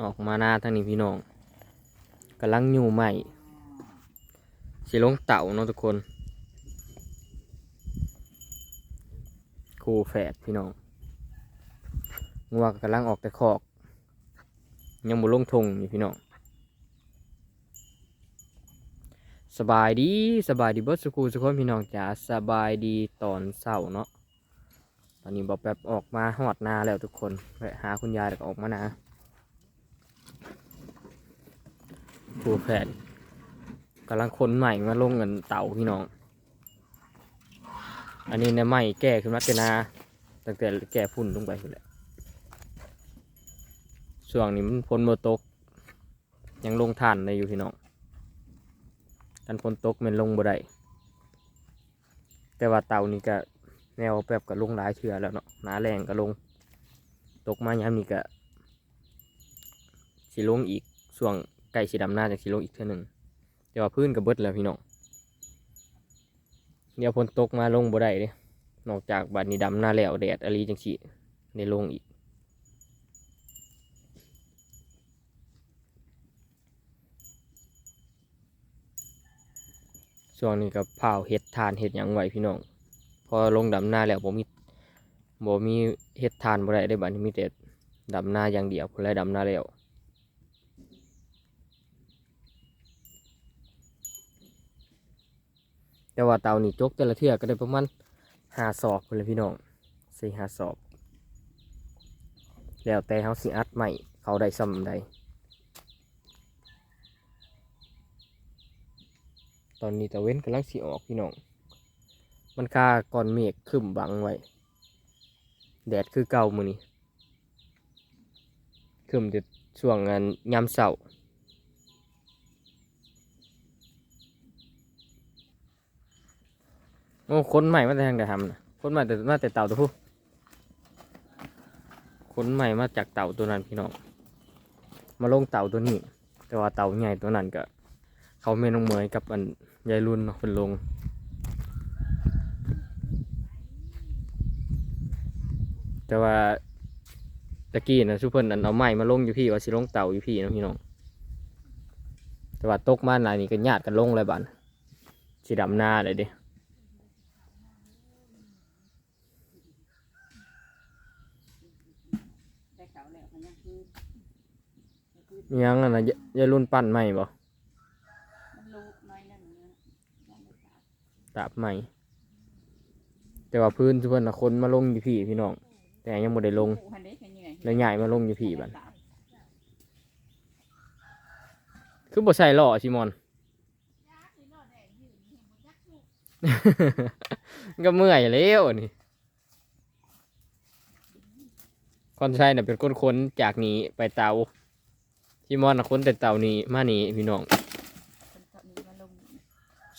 ออกมาหน้าทางนี้พี่น้องกำลังอยู่ใหม่สิลงเต่าเนาะทุกคนคูแฝดพี่น้องงัวกกำลังออกแต่คอก ยังบ่ลงทงอยู่พี่น้องสบายดีสบายดีบิร์ดสกูสุกคนพี่น้องจ๋าสบายดีตอนเช้าเนาะตอนนี้บอกแบบออกมาหอดนาแล้วทุกคนไปหาคุณยายแล้วก็ออกมานา ผู้แผนกำลังคนใหม่มาลงเงินเต่าพี่น้อง อันนี้เนี่ยใหม่แก่ขึ้นมาเป็นนาตั้งแต่แก่พุ่นลงไปพุ่แหละช่วงนี้มันพ้นโมตก ยังลงทานในอยู่พี่น้องกันฝนตกมันลงบ่ได้แต่ว่าเต่านี่ก็แนวแบบก็ลงหลายเชือแล้วเนาะหนาแรงก็ลง ตกมายามนี้ก็สิลงอีกช่วง ใกล้สิดำหน้าจากสิลงอีกเท่าหนึ่งแต่ว่าพื้นก็เบิดแล้วพี่น้องเดี๋ยวฝนตกมาลงบ่ได้เด้นอกจากบัดนี้ดำหน้าแล้วแดดอะไรจังสิในลงอีกช่วงนี้ก็เผาเห็ดทานเห็ดยังไหวพี่น้อง พอลงดำหน้าแล้วผมมีบ่มีเห็ดทานบ่ได้ได้บัดนี้มีแต่ดำหน้าอย่างเดียวคนแรดำหน้าแล้ว แต่ว่าเตานี่จกแต่ละเทือก็ได้ประมาณหาศอกเลยพี่น้องสี่หาศอกแล้วแต่เขาสิอัดใหม่เขาได้ซ้ำใดตอนนี้ตะเว้นกำลังสีออกพี่น้อง มันค่าก่อนเมฆครึมบังไว้ แดดคือเก่ามือนี้ครึมจะช่วงงานยามเสาร์ โอ้คนใหม่มาแต่ทางใดทำนะคนใหม่แต่มาแต่เต่าตัวผู้คนใหม่มาจากเต่าตัวนั้นพี่น้องมาลงเต่าตัวนี้ แต่ว่าเต่าใหญ่ตัวนั้นก็เขาเมนองเหมยกับอันยายรุ่นเนาะเป็นลงแต่ว่าตะกี้นะชุเพิ่นอันเอาไม้มาลงอยู่พี่ว่าสิลงเต่าอยู่พี่นะพี่น้องแต่ว่าตกมาหลายนี่ก็ญาติกันลงเลยบัดสิดำหน้าเลยเดิ แต่เก่าแล้วมันยังคือคือ มีห ยังอันนะยยายรุ่นปั้นใหม่บ่มันลูกน้อยนั่นนะยังไม่ตายตาบใหม่ แต่ว่าพื้นชุเพิ่นนะคนมาลงอยู่พี่พี่น้อง แต่ยังบ่ได้ลงผู้พันได้แค่เหนื่อยแล้วใหญ่มาลงอยู่พี่บัดคือบ่ใส่หล่อชิมอน ก็เมื่อยแล้วนี่คอนชัยน่ะเป็นคนค้นจากนี้ไปเตา ชิมอนนะคนแต่เต่านี้มานี่พี่น้องคนตอนนี้มาลง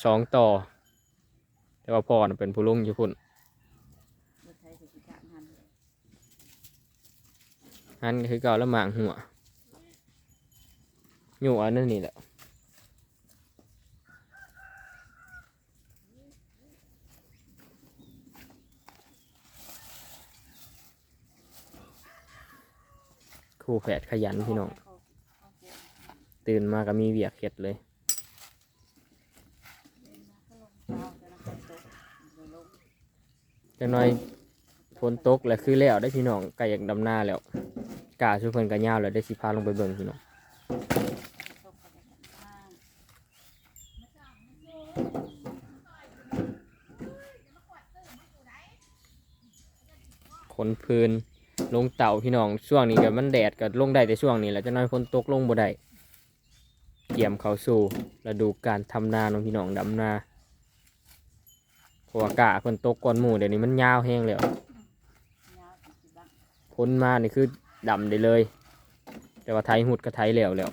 สองต่อ แต่ว่าพ่อน่ะเป็นผู้ลงอยู่พุ่นรถไทยสุกิจการหันหันก็คือเก่าแล้วหมางหัวอยู่อันนั้นนี่แหละครู่แผดขยันพี่น้อง ตื่นมาก็มีเวียกเข็ดเลย จังน้อยฝนตกแล้วคือแล้วได้พี่น้องไก่อยากดำหน้าแล้วกาช่วยเพิ่นกันยาวแล้วได้สิพาลงไปเบิ่งพี่น้องขนพื้นลงเต่าพี่น้องช่วงนี้ก็มันแดดก็ลงได้แต่ช่วงนี้แหละจังน้อยฝนตกลงบ่ได้ เกี่ยมเข้าสู่ฤดูการทำนาน้องพี่น้องดำนาเพราะว่ากาฝนตกก่อนหมู่เดี๋ยวนี้มันยาวแห้งแล้วพ้นมานี่คือดำได้เลย แต่ว่าไทยหุดก็ไทยแล้วแล้ว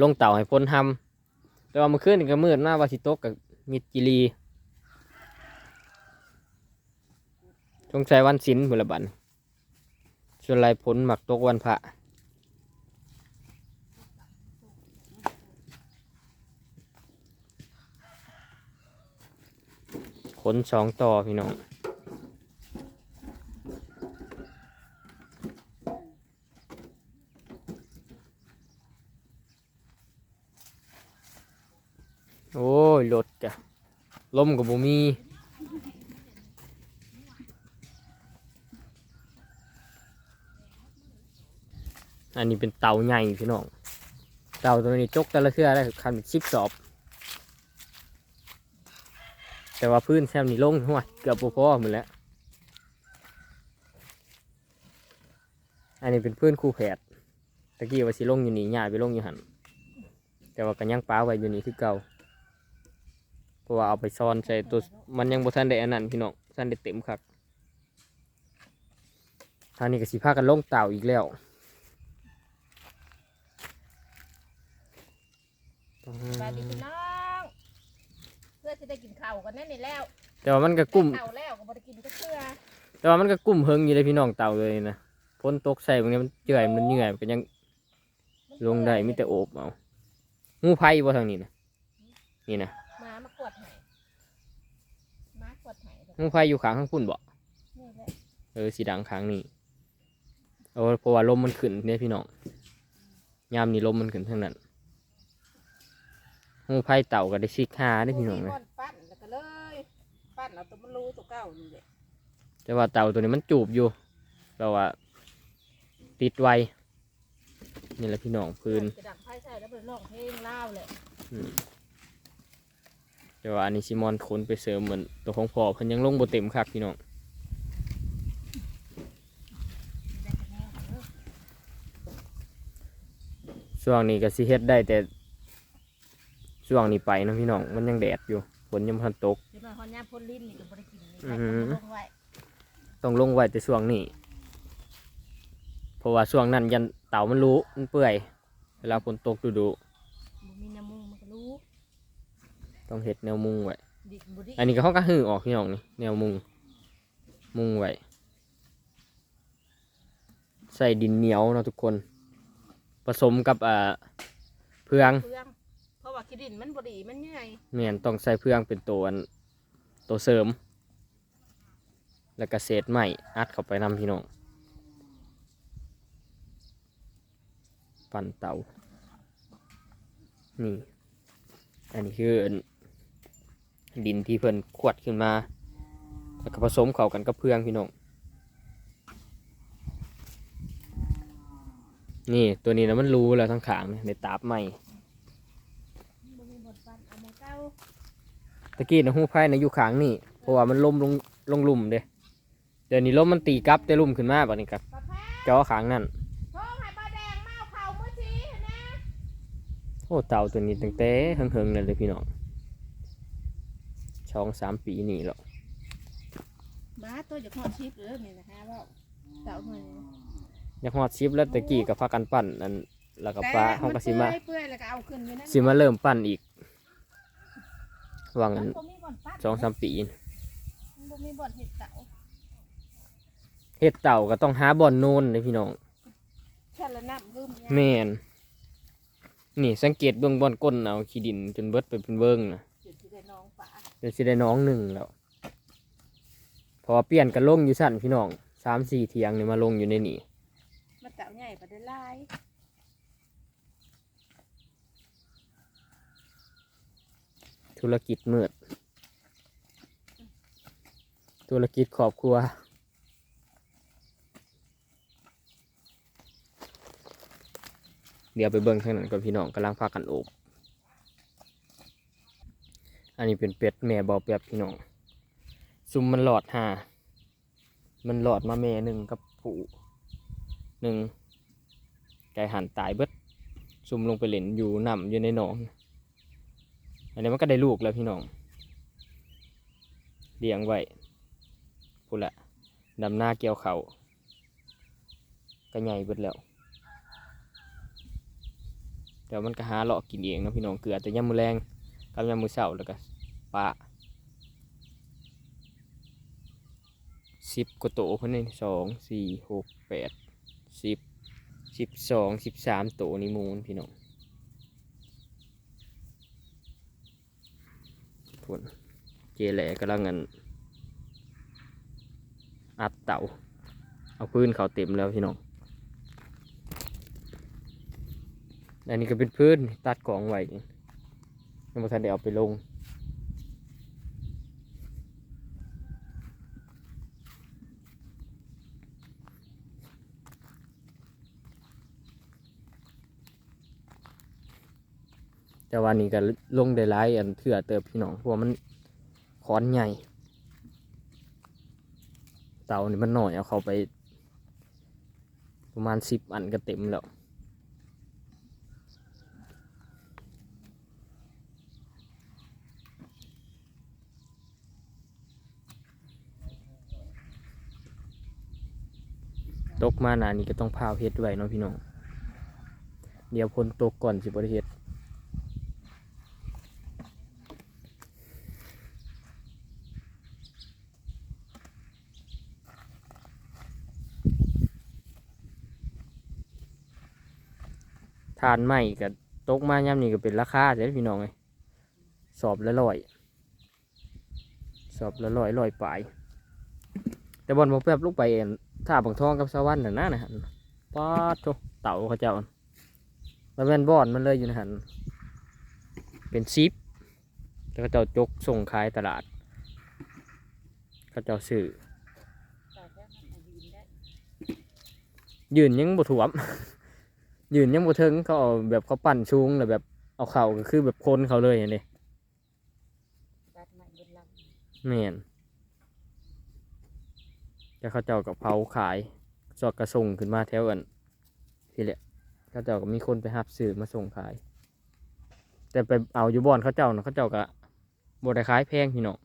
ลงเต่าให้พ้นทำแต่ว่าเมื่อคืนก็มืดมากว่าสิตกกับมิดจิลี ชงใช้วันศิลป์บุรบันส่วนไรพ้นหมักตกวันพระนสองต่อพี่น้องโอ้ยรถกะลมกับบุมี อันนี้เป็นเตาใหญ่พี่น้อง เตาตัวนี้จกแต่ละเทื่อได้คันสิบสอบ แต่ว่าพื้นแซมนี่ลงหัวเกือบพอหมดแล้ว อันนี้เป็นพื้นคู่แผดตะกี้ว่าสิลงอยู่นี่ย้ายไปลงอยู่หันแต่ว่ากันยังป้าไว้อยู่นี่คือเก่าเพราะว่าเอาไปซ่อนใส่ตัวมันยังบ่ทันได้อันนั้นพี่น้องทันได้เต็มคักทางนี้ก็สิพากันลงเต่าอีกแล้ว สวัสดีพี่น้องเพื่อจะได้กินข้าวกันแน่นี่แล้วแต่ว่ามันก็กุ้มข้าวแล้วก็บ่ได้กินก็เพื่อแต่ว่ามันก็กุ้มเฮิงอยู่เลยพี่น้องเต่าเลยนะพ้นตกใส่บางทีมันเจื่อยมันเหนื่อยมันก็ยังลงได้มีแต่โอบเอางูไผ่บ่ทางนี้นะนี่นะหมามากวดให้หมากวดให้เด้องูไผ่อยู่ข้างข้างพุ่นบ่นี่แหละเออสีดังข้างนี้เอาเพราะว่าลมมันขึ้นเนี่ยพี่น้องยามนี้ลมมันขึ้นทางนั้น งูไผ่เต่าก็ได้ซิกหาได้อพี่น้องมีนะบ่ปั้นแล้วก็เลยปั้นเอาตัวมันรู้ตัวเก่านี่แหละแต่ว่าเต่าตัวนี้มันจูบอยู่แปลว่าติดไวนี่แหละพี่น้องพื้นจะดังไพ่ใส่แล้วไปร้องเพลงลาวเลยอืมแต่ว่าอันนี้ซิมอนขนไปเสริมเหมือนตัวของพ่อเพิ่นยังลงบ่เต็มคักพี่น้องช่วงนี้ก็สิเฮ็ดได้แต่ ช่วงนี้ไปเนาะพี่น้องมันยังแดดอยู่ฝนยังบ่ทันตกเดี๋ยวมาฮอนยามพ่นลิ้นนี่ก็บ่ได้กินนี่อืใส่อหือลงไว้ต้องลงไว้แต่ช่วงนี้ เพราะว่าช่วงนั้นยันเต่ามันรู้มันเปื่อย เวลาฝนตกดูดูบ่มีน้ำมูกมันก็รู้ๆต้องเฮ็ดแนวมุงไว้ ดิบ่ดิอันนี้ก็เขาก็หือออกพี่น้องนี่แนวมุง มุงไว้ใส่ดินเหนียวเนาะทุกคน ผสมกับอ่าเพืองเพื่องเพราะ ว่าขี้ดินมันบ่ดีมันใหญ่เมียนต้องใส่เพื่องเป็นตัวอันตัวเสริม แล้วก็เศษไม้อัดเข้าไปนำพี่น้องปั่นเตานี่ อันนี้คือดินที่เพิ่นขวดขึ้นมา แล้วก็ผสมเข้ากันกับเพื่องพี่น้องนี่ตัวนี้นะมันรู้แล้วทั้งขางในตาบใหม่ บ่มีบทปันเอามาเก้า ตะกี้นะหูไพ่นะอยู่ขางนี่เพราะว่ามันล่มลงลงหลุมเด้เดี๋ยวนี้ลมมันตีกลับแต่ลุ่มขึ้นมาแบบนี้ครับปลาแพ้จอขางนั่นโทรให้ปลาแดงมาเอาข้าวมื้อชี้นะโอ้เต่าตัวนี้ตั้งแต่เฮิงๆเลยเลยพี่น้องช่องสามปีนี่หรอกบ้าตัวจะทอดชิปเลยนี่นะคะว่าเต่าหน่อยอยากฮอดชิปแล้วตะกี้กับพากันปั่นอันแล้วก็ปลาห้องกสิมาเปื่อยๆแล้วก็เอาขึ้นอยู่นั่นสิมาเริ่มปั่นอีก หวังมันบ่มีบ่อนปัดสองสามปีมันบ่มีบ่อนเห็ดเต่าเฮ็ดเต่าก็ต้องหาบ่อนโนนเลยพี่น้อง แค่ละน้ำลืมแม่น นี่สังเกตเบื้องบอนก้นเอาขี้ดินจนเบิดไปเป็นเบิ้งนะจุดที่ได้น้องป่าเดี๋ยวสิได้น้องหนึ่งแล้วเพอเปลี่ยนกันลงอยู่สั่นพี่น้องสามสี่เทียงเนี่ยมาลงอยู่ในนี่มันเต่าใหญ่ปลาได้หลาย ธุรกิจมืดธุรกิจครอบครัว เดี๋ยวไปเบิ้งข้างนั้นก่อนพี่น้องกำลังพากันโอบ อันนี้เป็นเป็ดแม่บอเป็ดพี่น้อง ซุมมันหลอดหามันหลอดมาแม่หนึ่งกับผูหนึ่งไก่หันตายเบิดซุมลงไปเล่นอยู่น้ำอยู่ในหนอง อันนี้มันก็ได้ลูกแล้วพี่น้องเลี้ยงไว้พูดละดำหน้าเกี่ยวเขาก็ใหญ่เบิดแล้วเดี๋ยวมันก็หาเลาะกินเองนะพี่น้องเกลือแต่ยามมือแรงกับยามมือเช้าแล้วก็ปลาสิบกว่าโตเพิ่นนี่สองสี่หกแปดสิบสิบสองสิบสามโตนี่หมูนพี่น้อง ผลเจแหล่กำลังเงินอัดเต่า เอาพื้นเขาเต็มแล้วพี่น้องอันนี้ก็เป็นพื้นตัดกองไว้ยังไม่ทันได้เอาไปลง แต่วันนี้ก็ลงได้หลายอันเถื่อเติบพี่น้องเพราะมันค้อนใหญ่ เตานี่มันหน่อยเอาเข้าไป ประมาณสิบอันก็เต็มแล้วตกมาหนานี่ก็ต้องพาวเฮ็ดไว้เนาะพี่น้อง เดี๋ยวพ้นตกก่อนสิบริเฮ็ด ทานใหม่กับตกมาย่ำนี่ก็เป็นราคาเด้อพี่น้องไงสอบละร้อย สอบละร้อยร้อยปลาย แต่บอลมาแป๊บลูกไปเองท่าบังทองกับสวรรค์น่ะนะนะฮะป้าดโถเต่าเขาเจ้าแล้วแม่นบอนมันเลยอยู่นะฮะเป็นซิปแล้วเขาเจ้าจกส่งขายตลาดเขาเจ้าซื้อแต่แค่มันเอายืนได้ยืนยังบ่ถ่วม ยืนยังบ่ถึงเขาเอาแบบเขาปั่นชูงแล้วแบบเอาเข่าก็คือแบบคนเขาเลยอย่างนี้ตัดไม้บนลแม่นแต่เขาเจ้ากับเผาขายสอดกระส่งขึ้นมาแถวอันที่แหละเขาเจ้าก็มีคนไปหับซื้อมาส่งขาย แต่ไปเอาอยู่บ่อนเขาเจ้านะเขาเจ้าก็บ่ได้ขายแพงพี่น้อง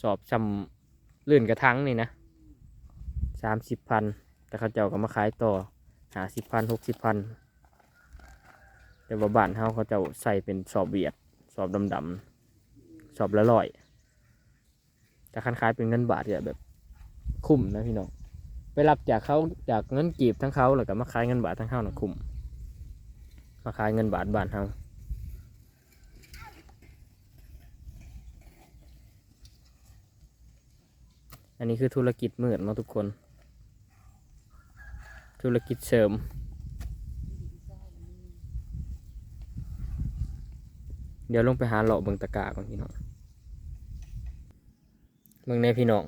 สอบจำลื่นกระทังนี่นะสามสิบพันแต่เขาเจ้าก็มาขายต่อ หาสิบพันหกสิบพันแต่ว่าบ้านเฮาเขาจ้าใส่เป็นสอบเบียด สอบดำๆสอบละร้อยแต่คันขายเป็นเงินบาทเนี่ยแบบ คุ้มนะพี่น้องไปรับจากเขาจากเงินกีบทั้งเขาแล้วก็มาขายเงินบาททั้งเฮานะคุ้มมาขายเงินบาทบ้านเฮาอันนี้คือธุรกิจมืดเนาะทุกคน ธุรกิจเสริม เดี๋ยวลงไปหาเลาะเบิงตะกร้าก่อนพี่น้องเบิงในพี่น้อง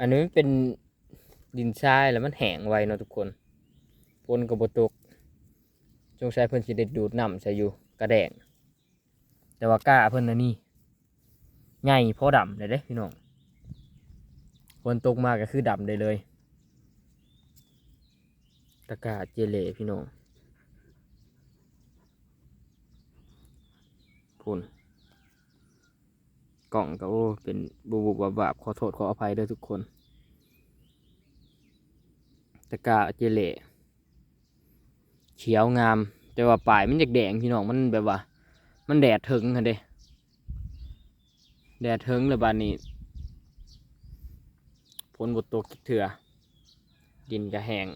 อันนี้มันเป็นดินทรายแล้วมันแห้งไวเนาะทุกคนฝนกับบตกจงใช้เพิ่นสิเด็ดดูดน้ำใส่อยู่กระแดง แต่ว่ากล้าเพิ่นนะนี่ใหญ่พอดำเลยเด้พี่น้องฝนตกมาก็คือดำได้เลย ตะกร้าเจเลพี่น้องพุ่นกล่องก็โอ้เป็นบูบูบาบาบขอโทษขออภัยด้วยทุกคน ตะกร้าเจเลเขียวงาม แต่ว่าปลายมันอยากแดงพี่น้องมันแบบว่า มันแดดถึงกันเด้แดดถึงเลยบานนี้ฝนบดตกเถื่อดินก็แห้ง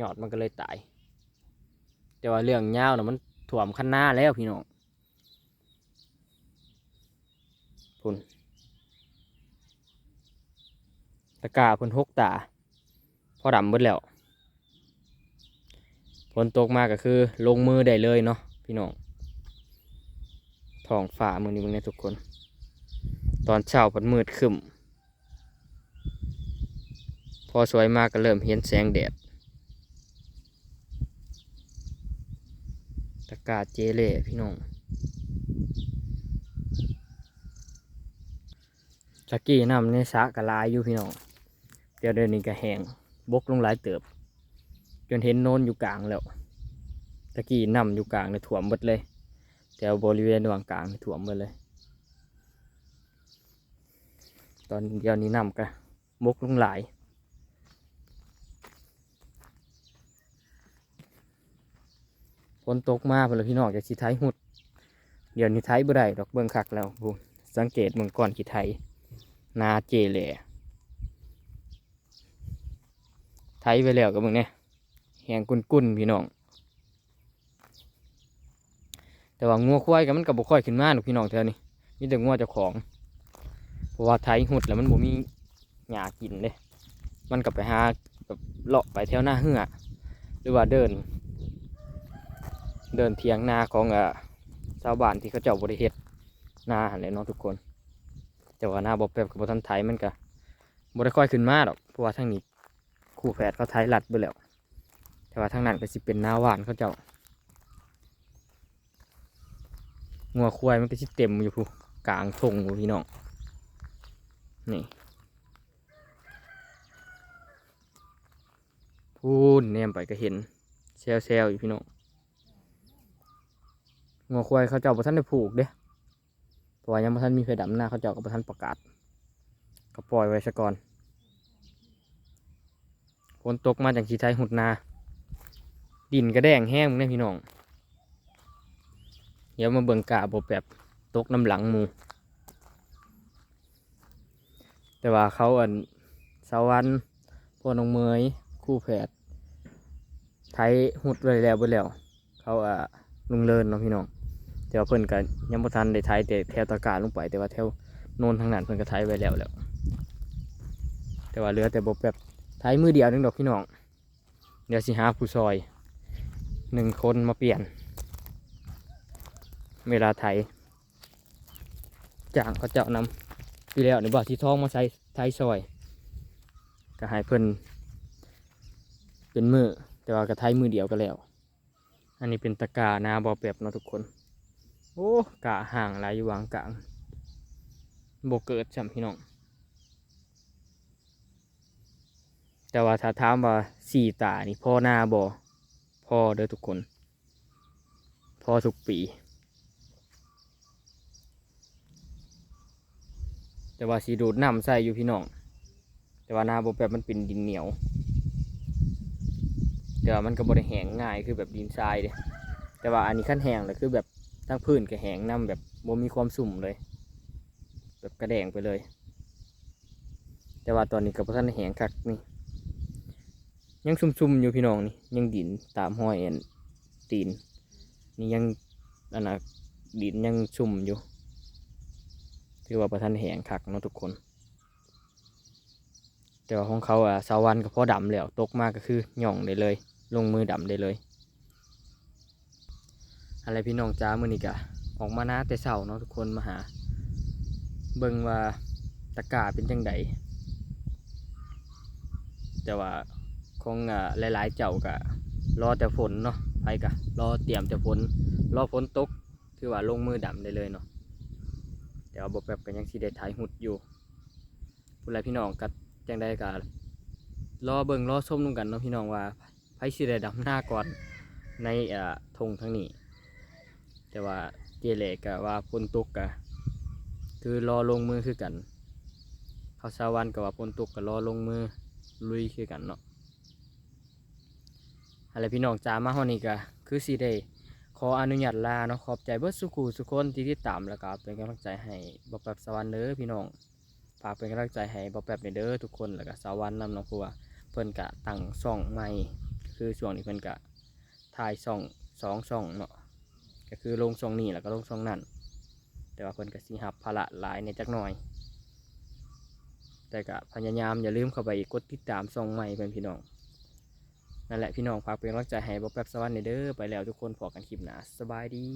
ยอดมันก็เลยตาย แต่ว่าเรื่องยาวนะมันถ่วมขั้นหน้าแล้วพี่น้องพุ่นตะกาพุ่นหกตา พอดำเบิดแล้วฝนตกมาก็คือลงมือได้เลยเนาะพี่น้องท้องฝ่ามือนี้มึงเนี่ยทุกคน ตอนเช้าพันมืดขึ้นพอสวยมากก็เริ่มเห็นแสงแดด ตะกร้าเจเล่พี่น้องตะกี้น้ำในสระก็หลายอยู่พี่น้องเดี๋ยวเดี๋ยวนี้ก็แหงบกลงหลายเติบ จนเห็นโนนอยู่กลางแล้วตะกี้น้ำอยู่กลางเนี่ยถ่วมหมดเลยแถวบริเวณระหว่างกลางนี่ถ่วมหมดเลย ตอนเดียวนี้น้ำก็บกลงหลาย ฝนตกมาเพิ่นพี่น้องจากสิไทยหุด เดี๋ยวนี้ไทยบ่ได้ดอกเบิ่งคักแล้วพูสังเกตเมืองก่อนกี่ไทยนาเจแหล่ไทยไปแล้วกับมึงเนี่ยแหงกุนกุนพี่น้อง แต่ว่างัวควายกับมันกับบุค่อยขึ้นมาหรอกพี่น้องแถวนี้มีแต่งัวเจ้าของฝราะว่าไทยหุดแล้วมันบ่มีหญ้ากินเด้มันก็ไปหาแบบเลาะไปแถวหน้าเหือหรือว่าเดิน เดินเทียงนาของอ่อชาวบ้านที่เขาเจ้าบริเฮ็ดนาหันเลยเนาะทุกคน แต่ว่านาบ่แป๊บกับบทันไทยมันก็บ่ได้ค่อยขึ้นมาดอกเพราะว่าทางนี้คู่แฝดเขาไทยลัดไปแล้ว แต่ว่าทางนั้นก็สิเป็นนาหวานเขาเจ้างัวควายมันก็สิเต็มอยู่พูกลางทงอยู่พี่น้องนี่พูนแนมไปก็เห็นแซวแซวๆอยู่พี่น้อง งัวควายเขาเจ้าประทันได้ผูกเด้เพราะว่ายังประทันมีไฟดำหน้าเขาเจ้าก็ประทันประกาศก็ปล่อยไว้ซะก่อนฝนตกมาจากสีไทยหุดนา ดินกระแดงแห้งเนี่ยพี่น้อง เดี๋ยวมาเบิ่งกาบแบบตกน้ำหลังมู แต่ว่าเขาอันสวรรค์พ่อน้องเมยคู่แผดไทยหุดเลยแล้วเบิดแล้ว เขาอะลุงเลินเนาะพี่น้อง แต่ว่าเพิ่นกันยังบ่ทันได้ไทยแต่แถวตะการลงไป แต่ว่าแถวโนนทางนั้นเพิ่นก็ไทยไว้แล้วแล้ว แต่ว่าเหลือแต่บ่แบบไทยมือเดียวนึงดอกพี่น้อง เดี๋ยวสิหาผู้ซอยหนึ่งคนมาเปลี่ยน เวลาไทยจ้างเขาเจ้านำปีแล้วในบ่ที่ท้องมาใส่ไทยซอยก็ให้เพิ่นเป็นมือแต่ว่ากระไทยมือเดียวก็แล้ว อันนี้เป็นตะกาหนาบอแบบเนาะทุกคน โอ้กะห่างหลายอยู่วางกลางโบเกิดจำพี่น้อง แต่ว่าถ้าถามว่าสี่ตานี่พ่อหน้าบอพ่อเด้อทุกคน พ่อทุกปี แต่ว่าสีดูดน้ำใส่อยู่พี่น้อง แต่ว่าหน้าบแบบมันเป็นดินเหนียวแต่ว่ามันก็บริแหงง่ายคือแบบดินทรายเด้แต่ว่าอันนี้ขั้นแห้งเลยคือแบบ ทั้งพื้นก็แหงน้ำแบบบ่มีความสุ่มเลย แบบกระแดงไปเลย แต่ว่าตอนนี้กับท่านแหงคักนี่ ยังซุ่มๆอยู่พี่น้องนี่ยังดินตามห้อยอันตีนนี่ยังอันนะดินยังชุ่มอยู่ถือว่าประท่านแหงคักเนาะทุกคน แต่ว่าของเขาอะสาวันก็พอดำแล้วตกมากก็คือหย่องได้เลย ลงมือดำได้เลย อะไรพี่น้องจ้ามือนี้กะออกมาหน้าแต่เสาเนาะทุกคนมาหา เบิ่งว่าตะกร้าเป็นจังไดแต่ว่าคงอะหลายๆเจ้ากะรอแต่ฝนเนาะไปกะรอเตรียมแต่ฝนรอฝนตกคือว่าลงมือดำได้เลยเนาะแต่ว่าบบแบบกันยังสิได้ถ่ายหุดอยู่ผู้ใดพี่น้องกัจังได้กะรอเบิ่งรอชมนุ่กันเนาะพี่น้องว่าไผสิได้ดำหน้าก่อนในอ่าธงทั้งนี้ แต่ว่าเจเลกะว่าฝนตกกะคือรอลงมือคือกันเขาสาวันกับว่าฝนตกกะรอลงมือลุยคือกันเนาะอะไรพี่น้องจ้ามาฮอนี้กะคือสิได้ขออนุญาตลาเนาะขอบใจเบิดสุขูสุคนที่ติดตามแล้วก็เป็นกำลังใจให้บอแบบสวรรค์เด้อพี่น้องฝากเป็นกำลังใจให้บอแบบเด้อทุกคนแล้วก็สวรรค์นำนาะเพราะว่าเพิ่นกะตั้งช่องใหม่คือช่วงนี้เพิ่นกะถ่ายช่องสองช่องเนาะ ก็คือลงช่องนี้แล้วก็ลงช่องนั้นแต่ว่าเพิ่นก็สิหับภาระหลายในจักหน่อย แต่ก็พยายามอย่าลืมเข้าไปกดติดตามส่องใหม่เป็นพี่น้องนั่นแหละพี่น้องฝากเป็นกำลังใจให้บ๊อบแป๊บสวัสดีเด้อไปแล้วทุกคนพอกันคลิปหนาสบายดี